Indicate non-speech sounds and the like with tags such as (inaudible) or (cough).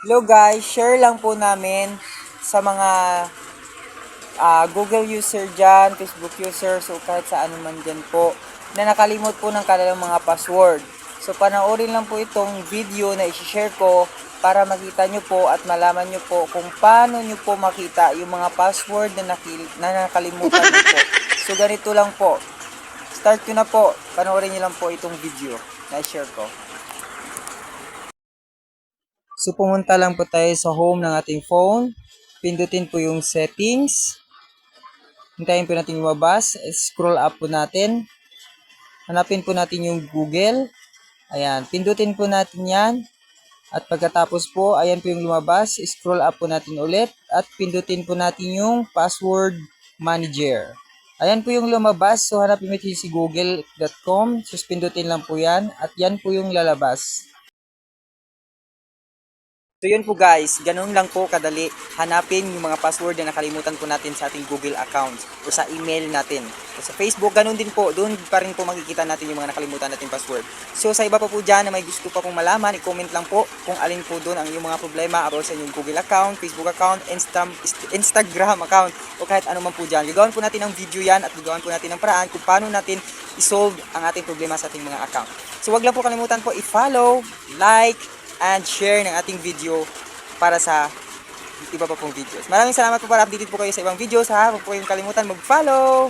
Hello guys, share lang po namin sa mga ah, Google user dyan, Facebook user, so kahit sa ano man dyan po, na nakalimot po ng kanilang mga password. So panoorin lang po itong video na isi-share ko para makita nyo po at malaman nyo po kung paano nyo po makita yung mga password na, nakil- na nakalimutan nyo po. (laughs) So ganito lang po. Start ko na po. Panoorin nyo lang po itong video na i-share ko. So pumunta lang po tayo sa home ng ating phone. Pindutin po yung settings. Hintayin po natin lumabas. Scroll up po natin. Hanapin po natin yung Google. Ayan, pindutin po natin yan. At pagkatapos po, ayan po yung lumabas. Scroll up po natin ulit. At pindutin po natin yung password manager. Ayan po yung lumabas. So hanapin mo si google.com. So pindutin lang po yan. At yan po yung lalabas. So yun po guys, ganun lang po kadali hanapin yung mga password na nakalimutan po natin sa ating Google account o sa email natin. O sa Facebook, ganun din po, doon pa rin po makikita natin yung mga nakalimutan natin password. So sa iba pa po dyan na may gusto pa pong malaman, i-comment lang po kung alin po doon ang yung mga problema about sa inyong Google account, Facebook account, Insta Instagram account o kahit ano man po dyan. Gagawin po natin ng video yan at gagawin po natin ng paraan kung paano natin isolve ang ating problema sa ating mga account. So wag lang po kalimutan po i-follow, like, and share ng ating video para sa iba pa pong videos. Maraming salamat po para updated po kayo sa ibang videos ha. Huwag po kayong kalimutan mag-follow.